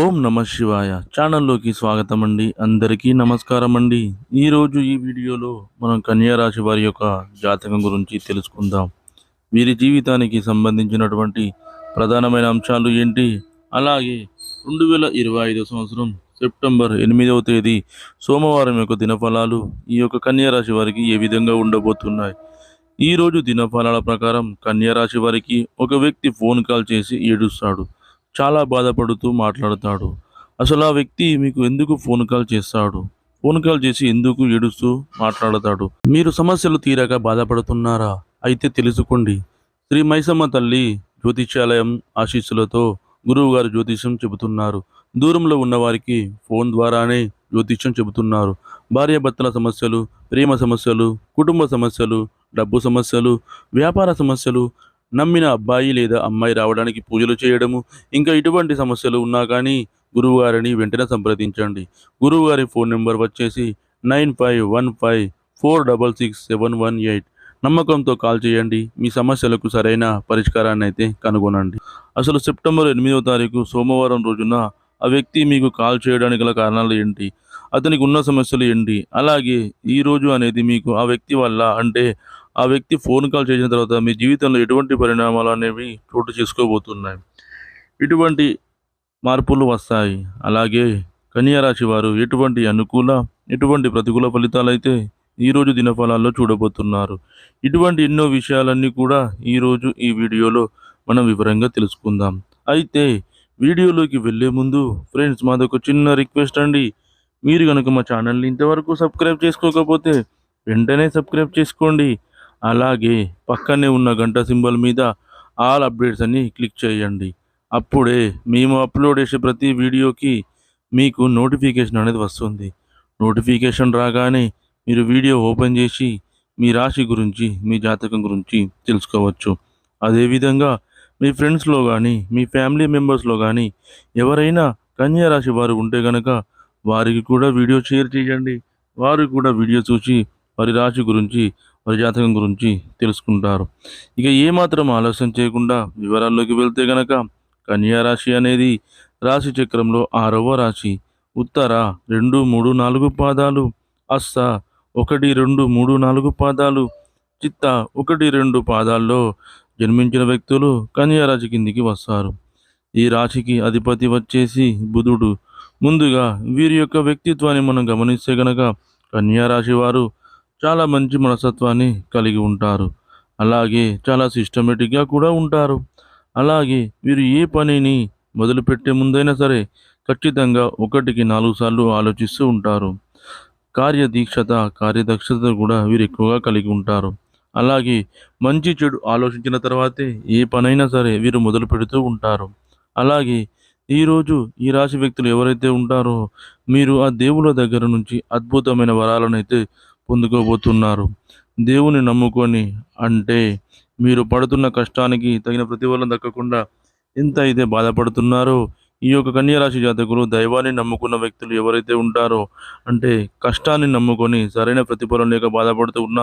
ఓం నమ శివాయ. ఛానల్లోకి స్వాగతం అండి అందరికీ నమస్కారం అండి ఈరోజు ఈ వీడియోలో మనం కన్యా రాశి వారి యొక్క జాతకం గురించి తెలుసుకుందాం. వీరి జీవితానికి సంబంధించినటువంటి ప్రధానమైన అంశాలు ఏంటి? అలాగే రెండు వేల ఇరవై ఐదో సంవత్సరం సెప్టెంబర్ ఎనిమిదవ తేదీ సోమవారం యొక్క దినఫలాలు ఈ యొక్క కన్యా రాశి వారికి ఏ విధంగా ఉండబోతున్నాయి? ఈరోజు దినఫలాల ప్రకారం కన్యా రాశి వారికి ఒక వ్యక్తి ఫోన్ కాల్ చేసి ఏడుస్తాడు. చాలా బాధపడుతూ మాట్లాడతాడు. అసలు ఆ వ్యక్తి మీకు ఎందుకు ఫోన్ కాల్ చేస్తాడు? ఫోన్ కాల్ చేసి ఎందుకు ఏడుస్తూ మాట్లాడతాడు? మీరు సమస్యలు తీరక బాధపడుతున్నారా? అయితే తెలుసుకోండి. శ్రీ మైసమ్మ తల్లి జ్యోతిష్యాలయం ఆశీస్సులతో గురువు గారు జ్యోతిష్యం చెబుతున్నారు. దూరంలో ఉన్నవారికి ఫోన్ ద్వారానే జ్యోతిష్యం చెబుతున్నారు. భార్యాభర్తల సమస్యలు ప్రేమ సమస్యలు కుటుంబ సమస్యలు డబ్బు సమస్యలు వ్యాపార సమస్యలు నమ్మిన అబ్బాయి లేదా అమ్మాయి రావడానికి పూజలు చేయడము ఇంకా ఇటువంటి సమస్యలు ఉన్నా కానీ గురువుగారిని వెంటనే సంప్రదించండి. గురువుగారి ఫోన్ నెంబర్ వచ్చేసి nine five one five four double six seven one eight. నమ్మకంతో కాల్ చేయండి. మీ సమస్యలకు సరైన పరిష్కారాన్ని అయితే కనుగొనండి. అసలు సెప్టెంబర్ ఎనిమిదవ తారీఖు సోమవారం రోజున ఆ వ్యక్తి మీకు కాల్ చేయడానికి గల కారణాలు ఏంటి? అతనికి ఉన్న సమస్యలు ఏంటి? అలాగే ఈ రోజు అనేది మీకు ఆ వ్యక్తి వల్ల అంటే ఆ వ్యక్తి ఫోన్ కాల్ చేసిన తర్వాత మీ జీవితంలో ఎటువంటి పరిణామాలు అనేవి చోటు చేసుకోబోతున్నాయి? ఇటువంటి మార్పులు వస్తాయి? అలాగే కన్యారాశి వారు ఎటువంటి అనుకూల ఎటువంటి ప్రతికూల ఫలితాలు అయితే ఈరోజు దినఫలాల్లో చూడబోతున్నారు? ఇటువంటి ఎన్నో విషయాలన్నీ కూడా ఈరోజు ఈ వీడియోలో మనం వివరంగా తెలుసుకుందాం. అయితే వీడియోలోకి వెళ్ళే ముందు ఫ్రెండ్స్ మాదొక చిన్న రిక్వెస్ట్ అండి. మీరు కనుక మా ఛానల్ని ఇంతవరకు సబ్స్క్రైబ్ చేసుకోకపోతే వెంటనే సబ్స్క్రైబ్ చేసుకోండి. అలాగే పక్కనే ఉన్న గంట సింబల్ మీద ఆల్ అప్డేట్స్ అని క్లిక్ చేయండి. అప్పుడే మేము అప్లోడ్ చేసే ప్రతి వీడియోకి మీకు నోటిఫికేషన్ అనేది వస్తుంది. నోటిఫికేషన్ రాగానే మీరు వీడియో ఓపెన్ చేసి మీ రాశి గురించి మీ జాతకం గురించి తెలుసుకోవచ్చు. అదేవిధంగా మీ ఫ్రెండ్స్లో కానీ మీ ఫ్యామిలీ మెంబర్స్లో కానీ ఎవరైనా కన్యా రాశి వారు ఉంటే కనుక వారికి కూడా వీడియో షేర్ చేయండి. వారు కూడా వీడియో చూసి వారి రాశి గురించి వారి జాతకం గురించి తెలుసుకుంటారు. ఇక ఏమాత్రం ఆలస్యం చేయకుండా వివరాల్లోకి వెళ్తే గనక కన్యా రాశి అనేది రాశి చక్రంలో ఆరవ రాశి. ఉత్తర రెండు మూడు నాలుగు పాదాలు అస్స ఒకటి రెండు మూడు నాలుగు పాదాలు చిత్త ఒకటి రెండు పాదాల్లో జన్మించిన వ్యక్తులు కన్యా రాశి కిందికి వస్తారు. ఈ రాశికి అధిపతి వచ్చేసి బుధుడు. ముందుగా వీరి యొక్క వ్యక్తిత్వాన్ని మనం గమనిస్తే గనక కన్యా రాశి వారు చాలా మంచి మనస్తత్వాన్ని కలిగి ఉంటారు. అలాగే చాలా సిస్టమేటిక్గా కూడా ఉంటారు. అలాగే వీరు ఏ పనిని మొదలుపెట్టే ముందైనా సరే ఖచ్చితంగా ఒకటికి నాలుగు సార్లు ఆలోచిస్తూ ఉంటారు. కార్యదీక్షత కార్యదక్షత కూడా వీరు ఎక్కువగా కలిగి ఉంటారు. అలాగే మంచి చెడు ఆలోచించిన తర్వాతే ఏ పనైనా సరే వీరు మొదలు పెడుతూ ఉంటారు. అలాగే ఈరోజు ఈ రాశి వ్యక్తులు ఎవరైతే ఉంటారో మీరు ఆ దేవుల దగ్గర నుంచి అద్భుతమైన వరాలను అయితే పొందుకోబోతున్నారు. దేవుని నమ్ముకొని అంటే మీరు పడుతున్న కష్టానికి తగిన ప్రతిఫలం దక్కకుండా ఎంత అయితే బాధపడుతున్నారో ఈ యొక్క కన్యరాశి జాతకులు దైవాన్ని నమ్ముకున్న వ్యక్తులు ఎవరైతే ఉంటారో అంటే కష్టాన్ని నమ్ముకొని సరైన ప్రతిఫలం లేక బాధపడుతూ ఉన్న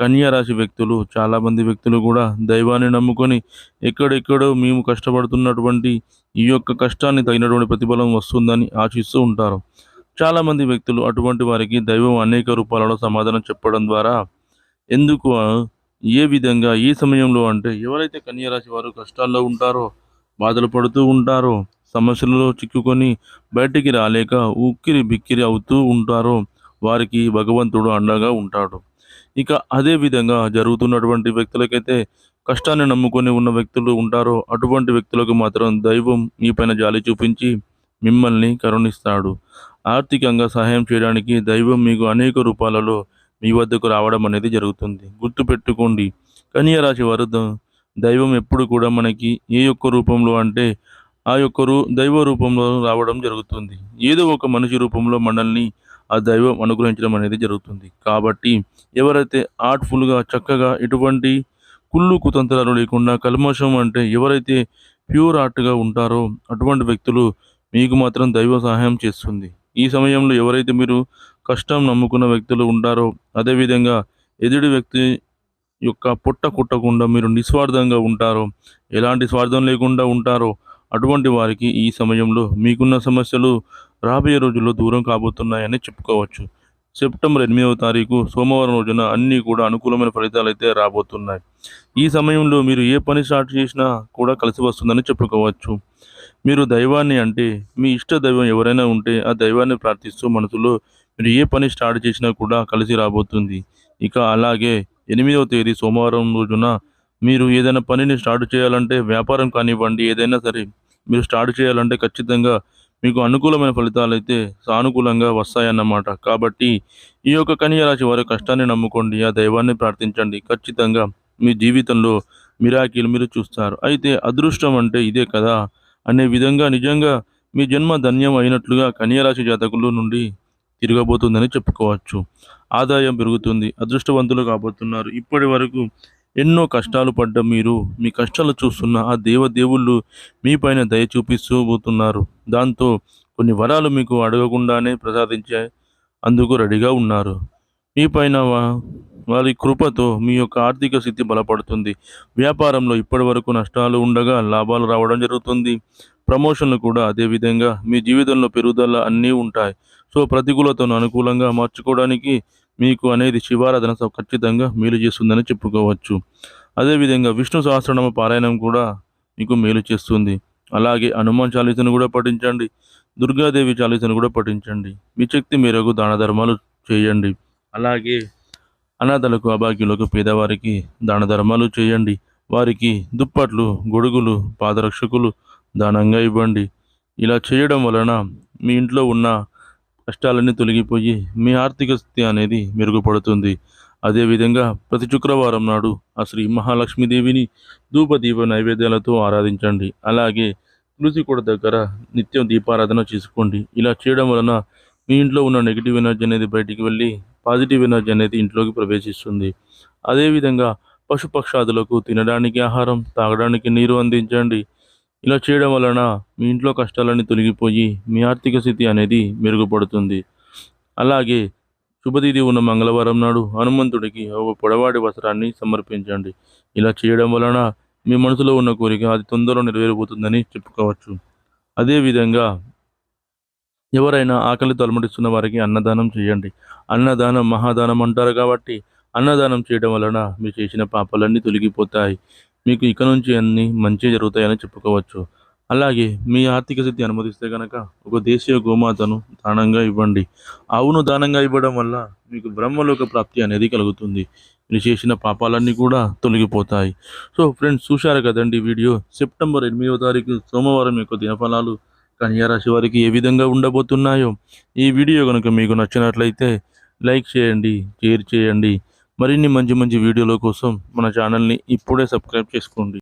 కన్యరాశి వ్యక్తులు చాలామంది వ్యక్తులు కూడా దైవాన్ని నమ్ముకొని ఎక్కడెక్కడో మేము కష్టపడుతున్నటువంటి ఈ యొక్క కష్టాన్ని తగినటువంటి ప్రతిఫలం వస్తుందని ఆశిస్తూ ఉంటారు. చాలామంది వ్యక్తులు అటువంటి వారికి దైవం అనేక రూపాలలో సమాధానం చెప్పడం ద్వారా ఎందుకు ఏ విధంగా ఏ సమయంలో అంటే ఎవరైతే కన్యరాశి వారు కష్టాల్లో ఉంటారో బాధలు పడుతూ ఉంటారో సమస్యలలో చిక్కుకొని బయటికి రాలేక ఉక్కిరి బిక్కిరి అవుతూ ఉంటారో వారికి భగవంతుడు అండగా ఉంటాడు. ఇక అదే విధంగా జరుగుతున్నటువంటి వ్యక్తులకైతే కష్టాన్ని నమ్ముకొని ఉన్న వ్యక్తులు ఉంటారో అటువంటి వ్యక్తులకు మాత్రం దైవం మీ పైన జాలి చూపించి మిమ్మల్ని కరుణిస్తాడు. ఆర్థికంగా సహాయం చేయడానికి దైవం మీకు అనేక రూపాలలో మీ వద్దకు రావడం అనేది జరుగుతుంది. గుర్తుపెట్టుకోండి కన్యా రాశి వారు దైవం ఎప్పుడు కూడా మనకి ఏ యొక్క రూపంలో అంటే ఆ యొక్క రూ దైవ రూపంలో రావడం జరుగుతుంది. ఏదో ఒక మనిషి రూపంలో మనల్ని ఆ దైవం అనుగ్రహించడం అనేది జరుగుతుంది. కాబట్టి ఎవరైతే ఆర్ట్ఫుల్గా చక్కగా ఎటువంటి కుళ్ళు కుతంత్రాలు లేకుండా కల్మషం అంటే ఎవరైతే ప్యూర్ ఆర్ట్గా ఉంటారో అటువంటి వ్యక్తులు మీకు మాత్రం దైవ సహాయం చేస్తుంది. ఈ సమయంలో ఎవరైతే మీరు కష్టం నమ్ముకున్న వ్యక్తులు ఉంటారో అదేవిధంగా ఎదుటి వ్యక్తి యొక్క పొట్ట కుట్టకుండా మీరు నిస్వార్థంగా ఉంటారో ఎలాంటి స్వార్థం లేకుండా ఉంటారో అటువంటి వారికి ఈ సమయంలో మీకున్న సమస్యలు రాబోయే రోజుల్లో దూరం కాబోతున్నాయని చెప్పుకోవచ్చు. సెప్టెంబర్ ఎనిమిదవ తారీఖు సోమవారం రోజున అన్నీ కూడా అనుకూలమైన ఫలితాలు అయితే రాబోతున్నాయి. ఈ సమయంలో మీరు ఏ పని స్టార్ట్ చేసినా కూడా కలిసి వస్తుందని చెప్పుకోవచ్చు. మీరు దైవాన్ని అంటే మీ ఇష్ట దైవం ఎవరైనా ఉంటే ఆ దైవాన్ని ప్రార్థిస్తూ మనసులో మీరు ఏ పని స్టార్ట్ చేసినా కూడా కలిసి రాబోతుంది. ఇక అలాగే ఎనిమిదవ తేదీ సోమవారం రోజున మీరు ఏదైనా పనిని స్టార్ట్ చేయాలంటే వ్యాపారం కానివ్వండి ఏదైనా సరే మీరు స్టార్ట్ చేయాలంటే ఖచ్చితంగా మీకు అనుకూలమైన ఫలితాలు అయితే సానుకూలంగా వస్తాయన్నమాట. కాబట్టి ఈ యొక్క కన్యరాశి వారి కష్టాన్ని నమ్ముకోండి ఆ దైవాన్ని ప్రార్థించండి. ఖచ్చితంగా మీ జీవితంలో మిరాకీలు మీరు చూస్తారు. అయితే అదృష్టం అంటే ఇదే కదా. అనే విధంగా నిజంగా మీ జన్మ ధన్యం అయినట్లుగా కన్యరాశి జాతకుల నుండి తిరగబోతుందని చెప్పుకోవచ్చు. ఆదాయం పెరుగుతుంది అదృష్టవంతులు కాబోతున్నారు. ఇప్పటి వరకు ఎన్నో కష్టాలు పడ్డ మీరు మీ కష్టాలు చూస్తున్న ఆ దేవదేవుళ్ళు మీపైన దయ చూపిస్తూ పోతున్నారు. దాంతో కొన్ని వరాలు మీకు అడగకుండానే ప్రసాదించే అందుకు రెడీగా ఉన్నారు. మీపైన వా- వారి కృపతో మీ యొక్క ఆర్థిక స్థితి బలపడుతుంది. వ్యాపారంలో ఇప్పటివరకు నష్టాలు ఉండగా లాభాలు రావడం జరుగుతుంది. ప్రమోషన్లు కూడా అదేవిధంగా మీ జీవితంలో పెరుగుదల అన్నీ ఉంటాయి. సో ప్రతికూలతను అనుకూలంగా మార్చుకోవడానికి మీకు అనేది శివారాధన ఖచ్చితంగా మేలు చేస్తుందని చెప్పుకోవచ్చు. అదేవిధంగా విష్ణు సహస్రనామ పారాయణం కూడా మీకు మేలు చేస్తుంది. అలాగే హనుమాన్ చాలీసను కూడా పఠించండి. దుర్గాదేవి చాలీసను కూడా పఠించండి. మీ శక్తి మేరకు దాన ధర్మాలు చేయండి. అలాగే అనాథలకు అభాగ్యులకు పేదవారికి దాన ధర్మాలు చేయండి. వారికి దుప్పట్లు గొడుగులు పాదరక్షకులు దానంగా ఇవ్వండి. ఇలా చేయడం వలన మీ ఇంట్లో ఉన్న కష్టాలన్నీ తొలగిపోయి మీ ఆర్థిక స్థితి అనేది మెరుగుపడుతుంది. అదేవిధంగా ప్రతి శుక్రవారం నాడు ఆ శ్రీ మహాలక్ష్మీదేవిని ధూపదీప నైవేద్యాలతో ఆరాధించండి. అలాగే తులసి కోట దగ్గర నిత్యం దీపారాధన చేసుకోండి. ఇలా చేయడం వలన మీ ఇంట్లో ఉన్న నెగిటివ్ ఎనర్జీ అనేది బయటికి వెళ్ళి పాజిటివ్ ఎనర్జీ అనేది ఇంట్లోకి ప్రవేశిస్తుంది. అదేవిధంగా పశుపక్షాదులకు తినడానికి ఆహారం తాగడానికి నీరు అందించండి. ఇలా చేయడం వలన మీ ఇంట్లో కష్టాలన్నీ తొలగిపోయి మీ ఆర్థిక స్థితి అనేది మెరుగుపడుతుంది. అలాగే శుభతిథి ఉన్న మంగళవారం నాడు హనుమంతుడికి ఒక పొడవాటి వస్త్రాన్ని సమర్పించండి. ఇలా చేయడం వలన మీ మనసులో ఉన్న కోరిక అది తొందరలో నెరవేరబోతుందని చెప్పుకోవచ్చు. అదేవిధంగా ఎవరైనా ఆకలి అలమటిస్తున్న వారికి అన్నదానం చేయండి. అన్నదానం మహాదానం అంటారు కాబట్టి అన్నదానం చేయడం వలన మీరు చేసిన పాపాలన్నీ తొలగిపోతాయి. మీకు ఇక నుంచి అన్ని మంచి జరుగుతాయని చెప్పుకోవచ్చు. అలాగే మీ ఆర్థిక స్థితి అనుమతిస్తే కనుక ఒక దేశీయ గోమాతను దానంగా ఇవ్వండి. ఆవును దానంగా ఇవ్వడం వల్ల మీకు బ్రహ్మలోక ప్రాప్తి అనేది కలుగుతుంది. మీరు చేసిన పాపాలన్నీ కూడా తొలగిపోతాయి. సో ఫ్రెండ్స్ చూశారు కదండి వీడియో? సెప్టెంబర్ ఎనిమిదవ తారీఖు సోమవారం యొక్క దినఫలాలు కన్యారాశి వారికి ఏ విధంగా ఉండబోతున్నాయో ఈ వీడియో కనుక మీకు నచ్చినట్లయితే లైక్ చేయండి షేర్ చేయండి. మరిన్ని మంచి మంచి వీడియోల కోసం మన ఛానల్ని ఇప్పుడే సబ్స్క్రైబ్ చేసుకోండి.